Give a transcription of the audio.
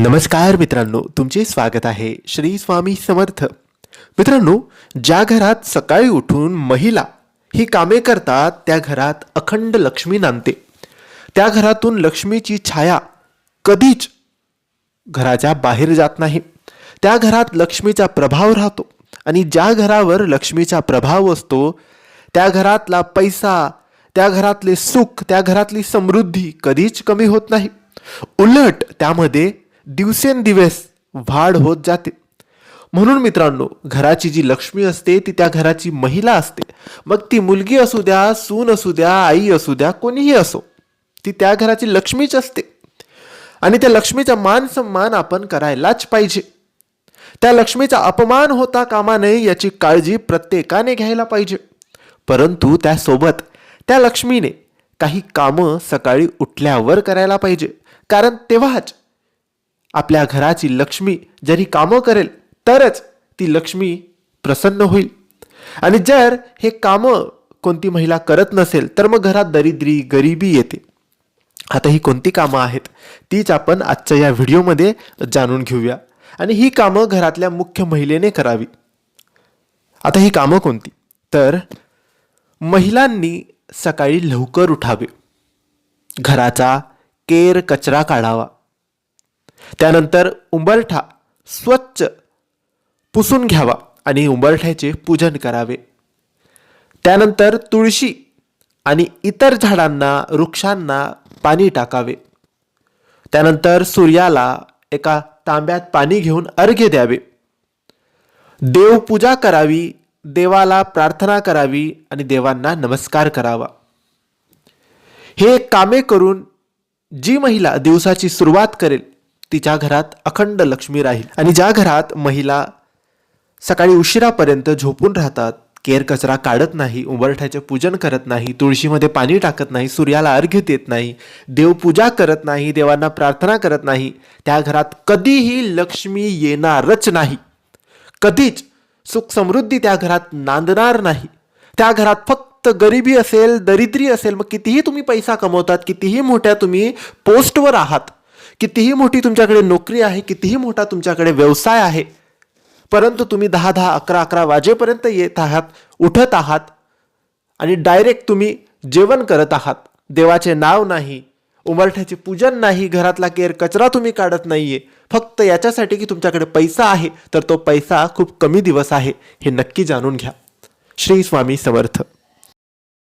नमस्कार मित्रांनो तुमचे स्वागत आहे श्री स्वामी समर्थ. मित्रांनो ज्या घरात सकाळी उठून महिला ही कामे करतात त्या घरात अखंड लक्ष्मी नांदते. त्या घरातून लक्ष्मीची छाया कधीच घराच्या बाहेर जात नाही. त्या घरात लक्ष्मीचा प्रभाव राहतो आणि ज्या घरावर लक्ष्मीचा प्रभाव असतो त्या घरातला पैसा त्या घरातले सुख त्या घरातली समृद्धी कधीच कमी होत नाही. उलट त्यामध्ये दिवसेंदिवस वाढ होत जाते. म्हणून मित्रांनो घराची जी लक्ष्मी असते ती त्या घराची महिला असते. मग ती मुलगी असू द्या सून असू द्या आई असू द्या कोणीही असो ती त्या घराची लक्ष्मीच असते. आणि त्या लक्ष्मीचा मान सन्मान आपण करायलाच पाहिजे. त्या लक्ष्मीचा अपमान होता कामा नये याची काळजी प्रत्येकाने घ्यायला पाहिजे. परंतु त्यासोबत त्या लक्ष्मीने काही कामं सकाळी उठल्यावर करायला पाहिजे. कारण तेव्हाच आपल्या घराची लक्ष्मी जरी कामं करेल तरच ती लक्ष्मी प्रसन्न होईल. आणि जर हे कामं कोणती महिला करत नसेल तर मग घरात दरिद्री गरिबी येते. आता ही कोणती कामं आहेत तीच आपण आजच्या या व्हिडिओमध्ये जाणून घेऊया. आणि ही कामं घरातल्या मुख्य महिलेने करावी. आता ही कामं कोणती? तर महिलांनी सकाळी लवकर उठावे. घराचा केर कचरा काढावा. त्यानंतर उंबरठा स्वच्छ पुसून घ्यावा आणि उंबरठ्याचे पूजन करावे. त्यानंतर तुळशी आणि इतर झाडांना वृक्षांना पाणी टाकावे. त्यानंतर सूर्याला एका तांब्यात पाणी घेऊन अर्घ्य द्यावे. देवपूजा करावी देवाला प्रार्थना करावी आणि देवांना नमस्कार करावा. हे कामे करून जी महिला दिवसाची सुरुवात करेल तिच्या घरात अखंड लक्ष्मी राहील आणि ज्या घरात महिला सकाळी उशिरापर्यंत झोपून राहतात केर कचरा काढत नाही उंबरठ्याचे पूजन करत नाही तुळशीमध्ये पाणी टाकत नाही सूर्याला अर्घ्य देत नाही देवपूजा करत नाही देवांना प्रार्थना करत नाही त्या घरात कधीही लक्ष्मी येणारच नाही. कधीच सुख समृद्धी त्या घरात नांदणार नाही. त्या घरात फक्त गरिबी असेल दरिद्री असेल मग कितीही तुम्ही पैसा कमवतात कितीही मोठ्या तुम्ही पोस्टवर आहात कितीही मोठी तुमच्याकडे नोकरी आहे कितीही मोठा तुमच्याकडे व्यवसाय आहे परंतु तुम्ही दहा दहा अकरा अकरा वाजेपर्यंत येत आहात उठत आहात आणि डायरेक्ट तुम्ही जेवण करत आहात. देवाचे नाव नाही उमरठ्याचे पूजन नाही घरातला केर कचरा तुम्ही काढत नाहीये. फक्त याच्यासाठी की तुमच्याकडे पैसा आहे तर तो पैसा खूप कमी दिवस आहे हे नक्की जाणून घ्या. श्री स्वामी समर्थ.